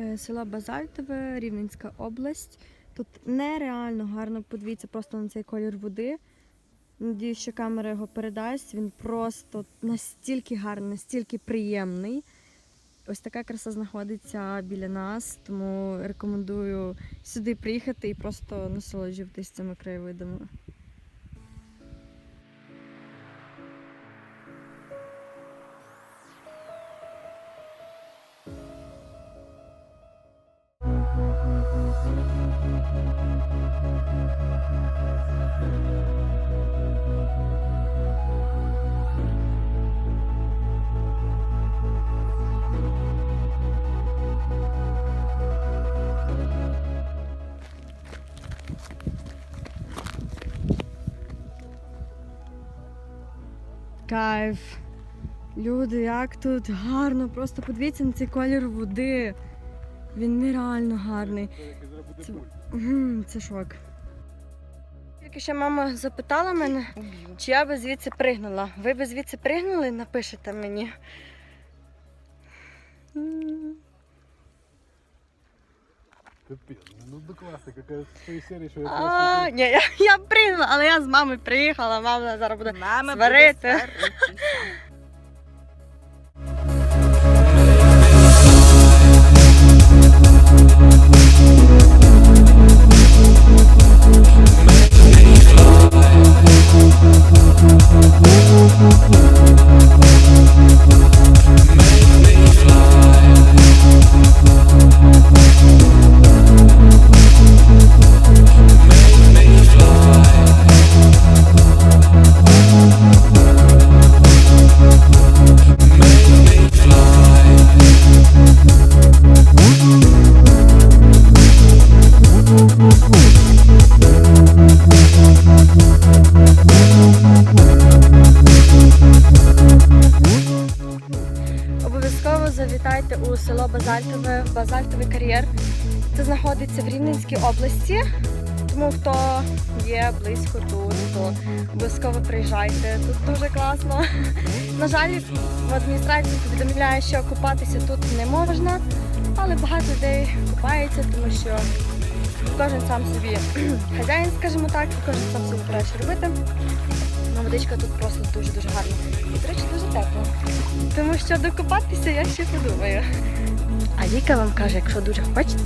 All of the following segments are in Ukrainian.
Е, Село Базальтове, Рівненська область. Тут нереально гарно подивіться просто на цей колір води. Надіюсь, що камера його передасть. Він просто настільки гарний, настільки приємний. Ось така краса знаходиться біля нас, тому рекомендую сюди приїхати і просто насолоджуватись цими краєвидами. Кайф. Люди, як тут гарно, просто подивіться на цей колір води. Він нереально гарний. Це, це шок. Тільки ще мама запитала мене, чи я би звідси пригнула. Ви би звідси пригнули, напишете мені. М. Капец, ну до класи, какая с той серии, что я А, просто... ні, я, я пригнула, але я з мамою приїхала, мама зараз буде Мама сварити. буде сварити. Завітайте у село Базальтове, Базальтовий кар'єр. Це знаходиться в Рівненській області. Тому хто є близько тут, то обов'язково приїжджайте. Тут дуже класно. На жаль, в адміністрації повідомляє, що купатися тут не можна, але багато людей купається, тому що кожен сам собі хазяїн, скажімо так, кожен сам собі що робити. Водичка тут просто дуже-дуже гарна. І, до речі, дуже тепло. Тому що докупатися я ще подумаю. А Віка вам каже, якщо дуже хочете.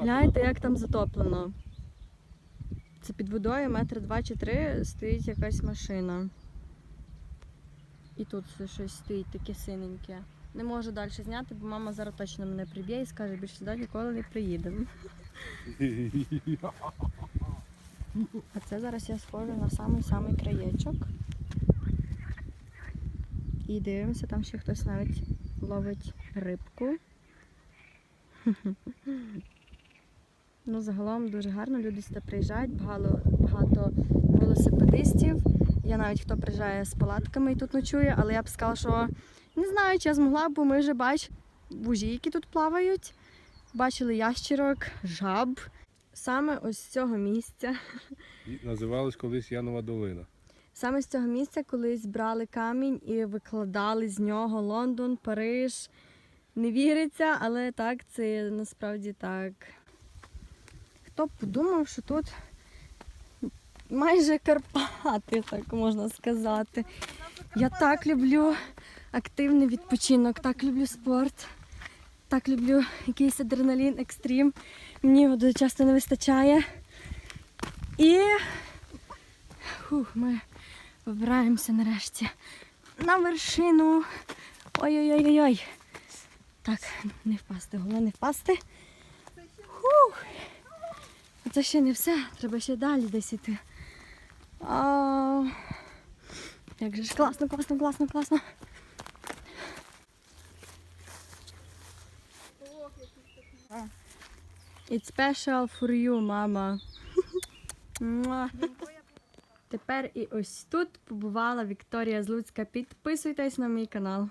Гляньте, як там затоплено. Це під водою метр два чи три стоїть якась машина. І тут щось стоїть таке синеньке. Не можу далі зняти, бо мама зараз точно мене приб'є і скаже, більше сюди ніколи не приїдемо. А це зараз я схожу на самий-самий краєчок. І дивимося, там ще хтось навіть ловить рибку. Ну, загалом дуже гарно. Люди сюди приїжджають, багато, багато велосипедистів. Я навіть хто приїжджає з палатками і тут ночує, але я б сказала, що не знаю, чи я змогла, бо ми вже бач вужі, які тут плавають. Бачили ящерок, жаб. Саме ось з цього місця. Називалась колись Янова долина. Саме з цього місця колись брали камінь і викладали з нього Лондон, Париж. Не віриться, але так, це насправді так. Хто б подумав, що тут майже Карпати, так можна сказати. Я так люблю активний відпочинок, так люблю спорт, так люблю якийсь адреналін, екстрім. Мені його дуже часто не вистачає. І фух, ми вибираємося нарешті на вершину. Ой-ой-ой-ой. Так, не впасти, головне не впасти. Фух. Це ще не все, треба ще далі десь іти. А, як же ж класно, класно, класно, класно. It's special for you, мама. Тепер і ось тут побувала Вікторія Злуцька. Підписуйтесь на мій канал.